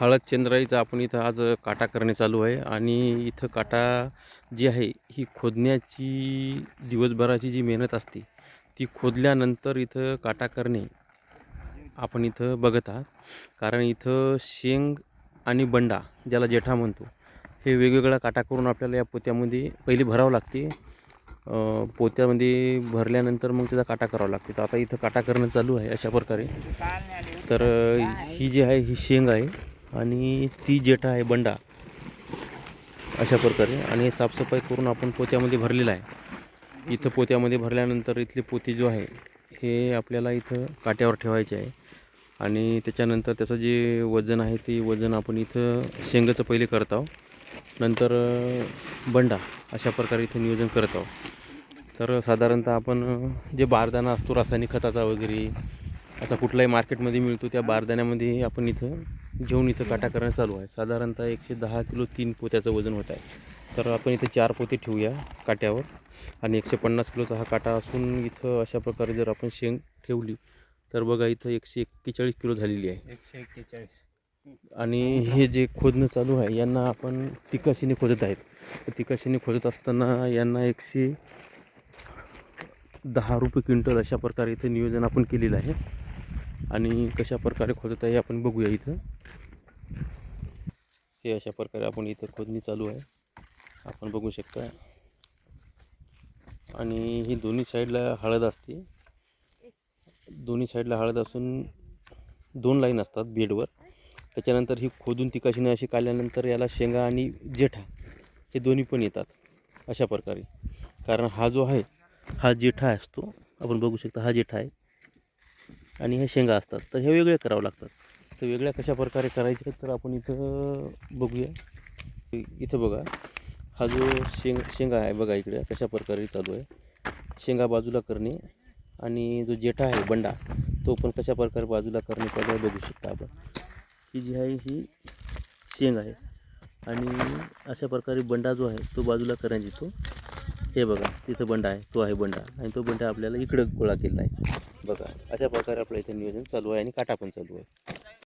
हळद चंद्राईचा आपण इथं आज काटा करणे चालू आहे आणि इथं काटा जी आहे ही खोदण्याची दिवसभराची जी मेहनत असते ती खोदल्यानंतर इथं काटा करणे आपण इथं बघत आहात. कारण इथं शेंग आणि बंडा ज्याला जेठा म्हणतो हे वेगवेगळा काटा करून आपल्याला या पोत्यामध्ये पहिले भरावं लागते. पोत्यामध्ये भरल्यानंतर मग त्याचा काटा करावा लागते. तर आता इथं काटा करणं चालू आहे अशा प्रकारे. तर ही जी आहे ही शेंग आहे. आणि ती जेठा आहे बंडा अशा प्रकारे. आणि हे साफसफाई करून आपण पोत्यामध्ये भरलेलं आहे. इथं पोत्यामध्ये भरल्यानंतर इथले पोती जो आहे हे आपल्याला इथं काट्यावर ठेवायचे आहे. आणि त्याच्यानंतर त्याचं जे वजन आहे ते वजन आपण इथं शेंगाचं पहिले करत आहोत. नंतर बंडा अशा प्रकारे इथं नियोजन करत आहोत. तर साधारणतः आपण जे बारदाना असतो रासायनिक खताचा वगैरे असा कुठलाही मार्केटमध्ये मिळतो त्या बारदाण्यामध्ये आपण इथं घेऊन इथं काटा करणं चालू आहे. साधारणतः एकशे दहा किलो तीन पोत्याचं वजन होत आहे. तर आपण इथं चार पोते ठेवूया काट्यावर आणि एकशे पन्नास किलोचा हा काटा असून इथं अशा प्रकारे जर आपण शेंग ठेवली तर बघा इथं एकशे एक्केचाळीस किलो झालेली आहे. एकशे एक्केचाळीस. आणि हे जे खोदणं चालू आहे यांना आपण तिकाशीने खोदत आहेत. तर तिकाशीने खोदत असताना यांना एकशे दहा रुपये क्विंटल अशा प्रकारे इथं नियोजन आपण केलेलं आहे. आणि कशा प्रकारे खोदत आहे आपण बघूया इथं. हे अशा प्रकारे आपण इथं खोदणी चालू आहे. आपण बघू शकता. आणि ही दोन्ही साईडला हळद असते. दोन्ही साईडला हळद असून दोन लाईन असतात बेडवर. त्याच्यानंतर ही खोदून तिकाशीने अशी काढल्यानंतर याला शेंगा आणि जेठा हे दोन्ही पण येतात अशा प्रकारे. कारण हा जो आहे हा जेठा असतो आपण बघू शकता हा जेठा आहे. आणि हे शेंगा असतात. तर हे वेगळे करावं लागतात. तर वेगळ्या कशा प्रकारे करायच्या तर आपण इथं बघूया. इथं बघा. हा जो शेंग शेंगा आहे बघा इकडे कशा प्रकारे चालू आहे. शेंगा बाजूला करणे आणि जो जेठा आहे बंडा तो पण कशा प्रकारे बाजूला करणे चालू आहे बघू शकता आपण. ही जी आहे ही शेंग आहे. आणि अशा प्रकारे बंडा जो आहे तो बाजूला करण्यात येतो हे बघा तिथं बंडा आहे तो आहे बंडा. आणि तो बंडा आपल्याला इकडं गोळा केला आहे. बघा अशा प्रकारे आपलं इथे नियोजन चालू आहे आणि काटा पण चालू आहे.